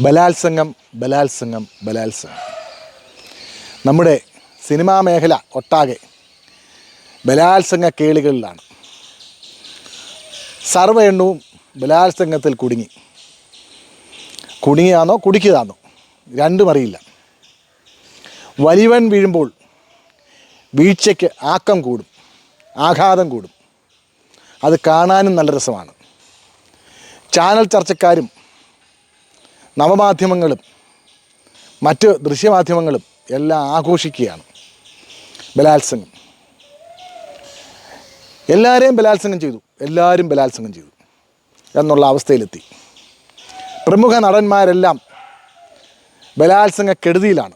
ബലാത്സംഗം ബലാത്സംഗം ബലാത്സംഗം. നമ്മുടെ സിനിമാ മേഖല ഒട്ടാകെ ബലാത്സംഗ കേളികളിലാണ്. സർവ എണ്ണവും ബലാത്സംഗത്തിൽ കുടുങ്ങി. കുടുങ്ങിയാന്നോ കുടിക്കുകയാന്നോ രണ്ടും അറിയില്ല. വലിയവൻ വീഴുമ്പോൾ വീഴ്ചയ്ക്ക് ആക്കം കൂടും ആഘാതം കൂടും. അത് കാണാനും നല്ല രസമാണ്. ചാനൽ ചർച്ചക്കാരും നവമാധ്യമങ്ങളും മറ്റ് ദൃശ്യമാധ്യമങ്ങളും എല്ലാം ആഘോഷിക്കുകയാണ് ബലാത്സംഗം. എല്ലാവരെയും ബലാത്സംഗം ചെയ്തു. എല്ലാവരും ബലാത്സംഗം ചെയ്തു എന്നുള്ള അവസ്ഥയിലെത്തി. പ്രമുഖ നടന്മാരെല്ലാം ബലാത്സംഗ കെടുതിയിലാണ്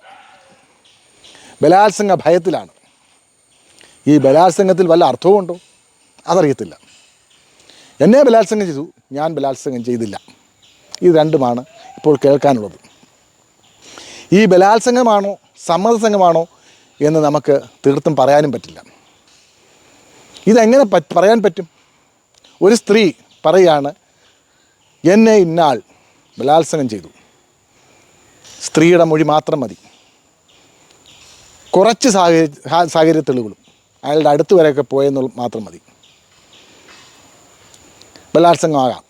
ബലാത്സംഗ ഭയത്തിലാണ് ഈ ബലാത്സംഗത്തിൽ വല്ല അർത്ഥവുമുണ്ടോ അതറിയത്തില്ല. എന്നെ ബലാത്സംഗം ചെയ്തു. ഞാൻ ബലാത്സംഗം ചെയ്തില്ല. ഇത് രണ്ടുമാണ് ഇപ്പോൾ കേൾക്കാനുള്ളത്. ഈ ബലാത്സംഗമാണോ സമ്മതസംഗമാണോ എന്ന് നമുക്ക് തീർത്തും പറയാനും പറ്റില്ല. ഇതെങ്ങനെ പറയാൻ പറ്റും? ഒരു സ്ത്രീ പറയാണ് എന്നെ ഇന്നാൾ ബലാത്സംഗം ചെയ്തു. സ്ത്രീയുടെ മൊഴി മാത്രം മതി. കുറച്ച് സാഹചര്യ സാഹചര്യ അയാളുടെ അടുത്ത് വരെയൊക്കെ പോയെന്നുള്ള മാത്രം മതി. ബലാത്സംഗമാകാം.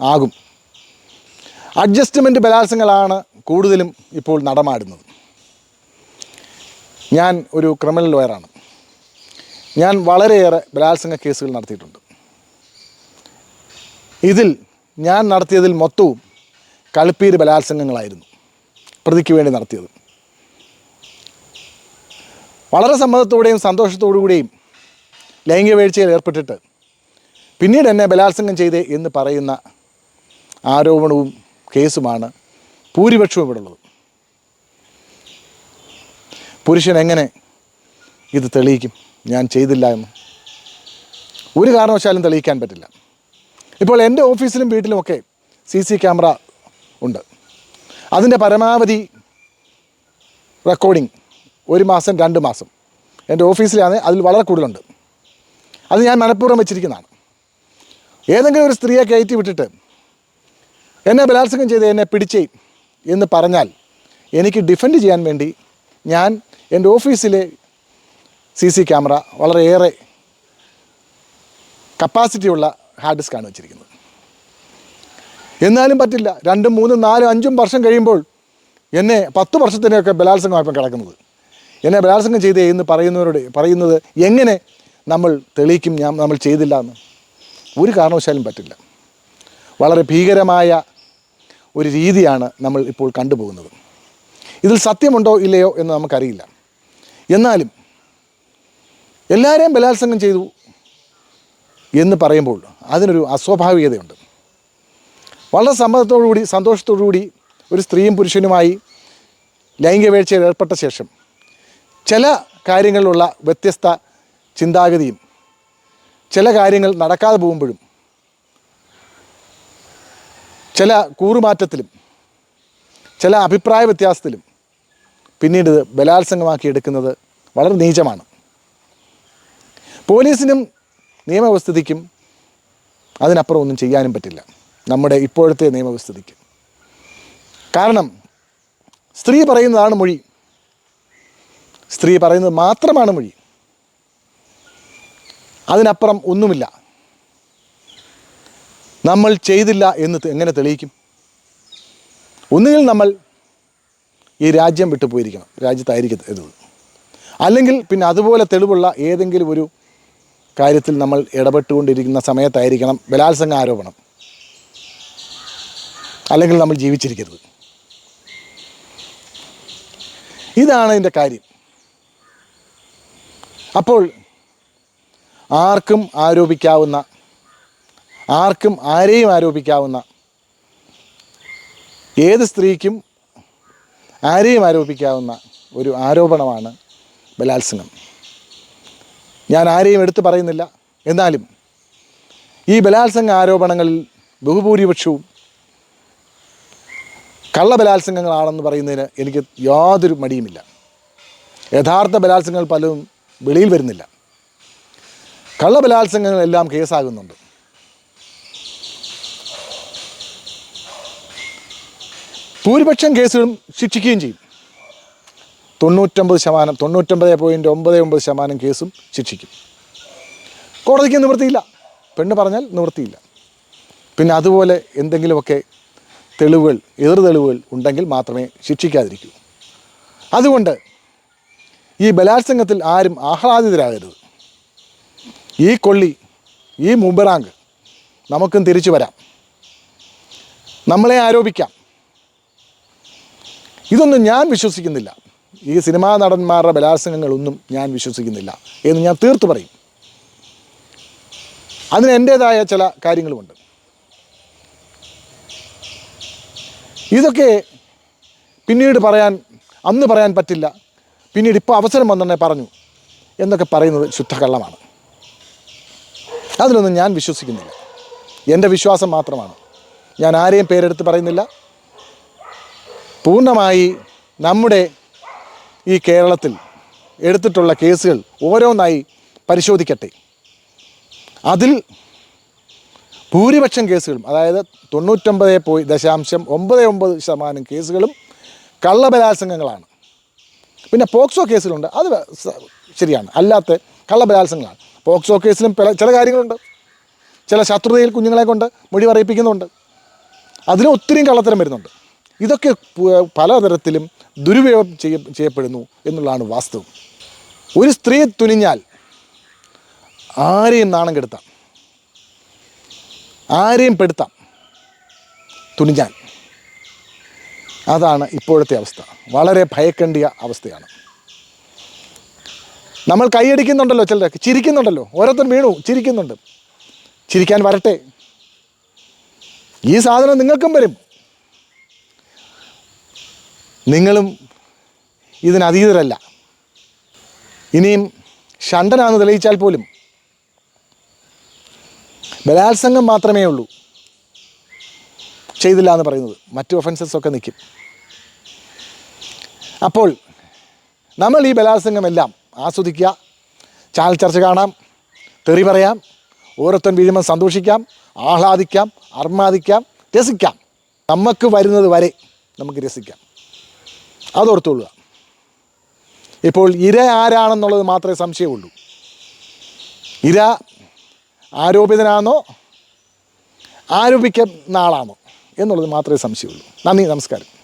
ആകും. അഡ്ജസ്റ്റ്മെന്റ് ബലാത്സംഗങ്ങളാണ് കൂടുതലും ഇപ്പോൾ നടമാടുന്നത്. ഞാൻ ഒരു ക്രിമിനൽ ലോയറാണ് ഞാൻ വളരെയേറെ ബലാത്സംഗ കേസുകൾ നടത്തിയിട്ടുണ്ട്. ഇതിൽ ഞാൻ നടത്തിയതിൽ മൊത്തവും കളിപ്പീര് ബലാത്സംഗങ്ങളായിരുന്നു പ്രതിക്ക് വേണ്ടി നടത്തിയത്. വളരെ സമ്മതത്തോടെയും സന്തോഷത്തോടു കൂടിയും ലൈംഗിക വീഴ്ചയിൽ ഏർപ്പെട്ടിട്ട് പിന്നീട് എന്നെ ബലാത്സംഗം ചെയ്തേ എന്ന് പറയുന്ന ആരോപണവും കേസുമാണ് ഭൂരിപക്ഷവും ഇവിടെ ഉള്ളത് പുരുഷൻ എങ്ങനെ ഇത് തെളിയിക്കും? ഞാൻ ചെയ്തില്ല എന്ന്. ഒരു കാരണവശാലും തെളിയിക്കാൻ പറ്റില്ല. ഇപ്പോൾ എന്റെ ഓഫീസിലും വീട്ടിലുമൊക്കെ സി സി ക്യാമറ ഉണ്ട്. അതിന്റെ പരമാവധി റെക്കോർഡിംഗ് ഒരു മാസം രണ്ട് മാസം. എന്റെ ഓഫീസിലാണ് അതിൽ വളരെ കൂടുതലുണ്ട്. അത് ഞാൻ മനഃപൂർവം വെച്ചിരിക്കുന്നതാണ്. ഏതെങ്കിലും ഒരു സ്ത്രീയെ കയറ്റി വിട്ടിട്ട് എന്നെ ബലാത്സംഗം ചെയ്ത് എന്നെ പിടിച്ചേ എന്ന് പറഞ്ഞാൽ എനിക്ക് ഡിഫെൻഡ് ചെയ്യാൻ വേണ്ടി ഞാൻ എന്റെ ഓഫീസിലെ സി സി ക്യാമറ വളരെയേറെ കപ്പാസിറ്റിയുള്ള ഹാർഡ് ഡിസ്ക്കാണ് വെച്ചിരിക്കുന്നത്. എന്നാലും പറ്റില്ല. രണ്ടും മൂന്നും നാലും അഞ്ചും വർഷം കഴിയുമ്പോൾ എന്നെ പത്ത് വർഷത്തിനെയൊക്കെ ബലാത്സംഗമായപ്പം കിടക്കുന്നത്. എന്നെ ബലാത്സംഗം ചെയ്തേ എന്ന് പറയുന്നവരോട് പറയുന്നത് എങ്ങനെ നമ്മൾ തെളിയിക്കും ഞാൻ നമ്മൾ ചെയ്തില്ല എന്ന്. ഒരു കാരണവശാലും പറ്റില്ല. വളരെ ഭീകരമായ ഒരു രീതിയാണ് നമ്മൾ ഇപ്പോൾ കണ്ടുപോകുന്നത്. ഇതിൽ സത്യമുണ്ടോ ഇല്ലയോ എന്ന് നമുക്കറിയില്ല. എന്നാലും എല്ലാവരെയും ബലാത്സംഗം ചെയ്തു എന്ന് പറയുമ്പോൾ അതിനൊരു അസ്വാഭാവികതയുണ്ട്. വളരെ സമ്മതത്തോടുകൂടി സന്തോഷത്തോടുകൂടി ഒരു സ്ത്രീയും പുരുഷനുമായി ലൈംഗികവേഴ്ചയിൽ ഏർപ്പെട്ട ശേഷം ചില കാര്യങ്ങളിലുള്ള വ്യത്യസ്ത ചിന്താഗതിയും ചില കാര്യങ്ങൾ നടക്കാതെ പോകുമ്പോഴും ചില കൂറുമാറ്റത്തിലും ചില അഭിപ്രായ വ്യത്യാസത്തിലും പിന്നീട് ബലാത്സംഗമാക്കി എടുക്കുന്നത് വളരെ നീചമാണ്. പോലീസിനും നിയമവ്യവസ്ഥിതിക്കും അതിനപ്പുറം ഒന്നും ചെയ്യാനും പറ്റില്ല. നമ്മുടെ ഇപ്പോഴത്തെ നിയമവ്യവസ്ഥിതിക്ക്. കാരണം സ്ത്രീ പറയുന്നതാണ് മൊഴി. സ്ത്രീ പറയുന്നത് മാത്രമാണ് മൊഴി. അതിനപ്പുറം ഒന്നുമില്ല. നമ്മൾ ചെയ്തില്ല എന്ന് എങ്ങനെ തെളിയിക്കും? ഒന്നുകിൽ നമ്മൾ ഈ രാജ്യം വിട്ടു പോയിരിക്കണം രാജ്യത്തായിരിക്കരുത് അല്ലെങ്കിൽ പിന്നെ അതുപോലെ തെളിവുള്ള ഏതെങ്കിലും ഒരു കാര്യത്തിൽ നമ്മൾ ഇടപെട്ടുകൊണ്ടിരിക്കുന്ന സമയത്തായിരിക്കണം ബലാത്സംഗ ആരോപണം. അല്ലെങ്കിൽ നമ്മൾ ജീവിച്ചിരിക്കരുത്. ഇതാണ് ഇതിന്റെ കാര്യം. അപ്പോൾ ആർക്കും ആരോപിക്കാവുന്ന ആർക്കും ആരെയും ആരോപിക്കാവുന്ന ഏത് സ്ത്രീക്കും ആരെയും ആരോപിക്കാവുന്ന ഒരു ആരോപണമാണ് ബലാത്സംഗം. ഞാൻ ആരെയും എടുത്തു പറയുന്നില്ല. എന്നാലും ഈ ബലാത്സംഗ ആരോപണങ്ങളിൽ ബഹുഭൂരിപക്ഷവും കള്ളബലാത്സംഗങ്ങളാണെന്ന് പറയുന്നതിന് എനിക്ക് യാതൊരു മടിയുമില്ല. യഥാർത്ഥ ബലാത്സംഗങ്ങൾ പലതും വെളിയിൽ വരുന്നില്ല. കള്ളബലാത്സംഗങ്ങളെല്ലാം കേസാകുന്നുണ്ട്. ഭൂരിപക്ഷം കേസുകളും ശിക്ഷിക്കുകയും ചെയ്യും. തൊണ്ണൂറ്റൊമ്പത് ശതമാനം തൊണ്ണൂറ്റൊമ്പത് പോയിന്റ് ഒമ്പത് ഒമ്പത് ശതമാനം കേസും ശിക്ഷിക്കും. കോടതിക്ക് നിവൃത്തിയില്ല. പെണ്ണ് പറഞ്ഞാൽ നിവൃത്തിയില്ല. പിന്നെ അതുപോലെ എന്തെങ്കിലുമൊക്കെ തെളിവുകൾ എതിർ തെളിവുകൾ ഉണ്ടെങ്കിൽ മാത്രമേ ശിക്ഷിക്കാതിരിക്കൂ. അതുകൊണ്ട് ഈ ബലാത്സംഗത്തിൽ ആരും ആഹ്ലാദിതരാകരുത്. ഈ കൊള്ളി ഈ മുമ്പറാങ്ക് നമുക്കും തിരിച്ചു വരാം. നമ്മളെ ആരോപിക്കാം. ഇതൊന്നും ഞാൻ വിശ്വസിക്കുന്നില്ല. ഈ സിനിമാ നടന്മാരുടെ ബലാത്സംഗങ്ങളൊന്നും ഞാൻ വിശ്വസിക്കുന്നില്ല എന്ന് ഞാൻ തീർത്തു പറയും. അതിന് എന്റേതായ ചില കാര്യങ്ങളുമുണ്ട്. ഇതൊക്കെ പിന്നീട് പറയാൻ അന്ന് പറയാൻ പറ്റില്ല. പിന്നീട് ഇപ്പോൾ അവസരം വന്നെ പറഞ്ഞു എന്നൊക്കെ പറയുന്നത് ശുദ്ധ കള്ളമാണ് അതിലൊന്നും ഞാൻ വിശ്വസിക്കുന്നില്ല. എന്റെ വിശ്വാസം മാത്രമാണ്. ഞാൻ ആരെയും പേരെടുത്ത് പറയുന്നില്ല. പൂർണമായി നമ്മുടെ ഈ കേരളത്തിൽ എടുത്തിട്ടുള്ള കേസുകൾ ഓരോന്നായി പരിശോധിക്കട്ടെ. അതിൽ ഭൂരിപക്ഷം കേസുകളും അതായത് തൊണ്ണൂറ്റൊമ്പത് പോയി ദശാംശം ഒമ്പത് ഒമ്പത് ശതമാനം കേസുകളും കള്ളബലാത്സംഗങ്ങളാണ്. പിന്നെ പോക്സോ കേസിലുണ്ട്. അത് ശരിയാണ്. അല്ലാത്ത കള്ളബലാത്സംഗങ്ങളാണ്. പോക്സോ കേസിലും പല ചില കാര്യങ്ങളുണ്ട്. ചില ശത്രുതയിൽ കുഞ്ഞുങ്ങളെ കൊണ്ട് മൊഴി പറയിപ്പിക്കുന്നുണ്ട് അതിന് ഒത്തിരിയും കള്ളത്തരം വരുന്നുണ്ട്. ഇതൊക്കെ പലതരത്തിലും ദുരുപയോഗം ചെയ്യ ചെയ്യപ്പെടുന്നു എന്നുള്ളതാണ് വാസ്തവം. ഒരു സ്ത്രീ തുനിഞ്ഞാൽ ആരെയും നാണം കെടുത്താം. ആരെയും പെടുത്താം. തുനിഞ്ഞാൽ. അതാണ് ഇപ്പോഴത്തെ അവസ്ഥ. വളരെ ഭയക്കേണ്ടിയ അവസ്ഥയാണ്. നമ്മൾ കൈയടിക്കുന്നുണ്ടല്ലോ ചിലരൊക്കെ. ചിരിക്കുന്നുണ്ടല്ലോ. ഓരോരുത്തർ വീണു. ചിരിക്കുന്നുണ്ട്. ചിരിക്കാൻ വരട്ടെ. ഈ സാധനം നിങ്ങൾക്കും വരും. നിങ്ങളും ഇതിനതീതരല്ല. ഇനിയും ഷണ്ടനാന്ന് തെളിയിച്ചാൽ പോലും ബലാത്സംഗം മാത്രമേ ഉള്ളൂ ചെയ്തില്ല എന്ന് പറയുന്നത്. മറ്റു ഒഫൻസസ് ഒക്കെ നിൽക്കും. അപ്പോൾ നമ്മൾ ഈ ബലാത്സംഗമെല്ലാം ആസ്വദിക്കുക ചാനൽ ചർച്ച കാണാം തെറി പറയാം ഓരോരുത്തൻ വീഴുമ്പോൾ സന്തോഷിക്കാം ആഹ്ലാദിക്കാം അർമാദിക്കാം രസിക്കാം. നമുക്ക് വരുന്നത് വരെ നമുക്ക് രസിക്കാം. അതോർത്തുകൊള്ളുക. ഇപ്പോൾ ഇര ആരാണെന്നുള്ളത് മാത്രമേ സംശയമുള്ളൂ. ഇര ആരോപിതനാണോ ആരോപിക്കുന്ന ആളാണോ എന്നുള്ളത് മാത്രമേ സംശയമുള്ളൂ. നന്ദി നമസ്കാരം.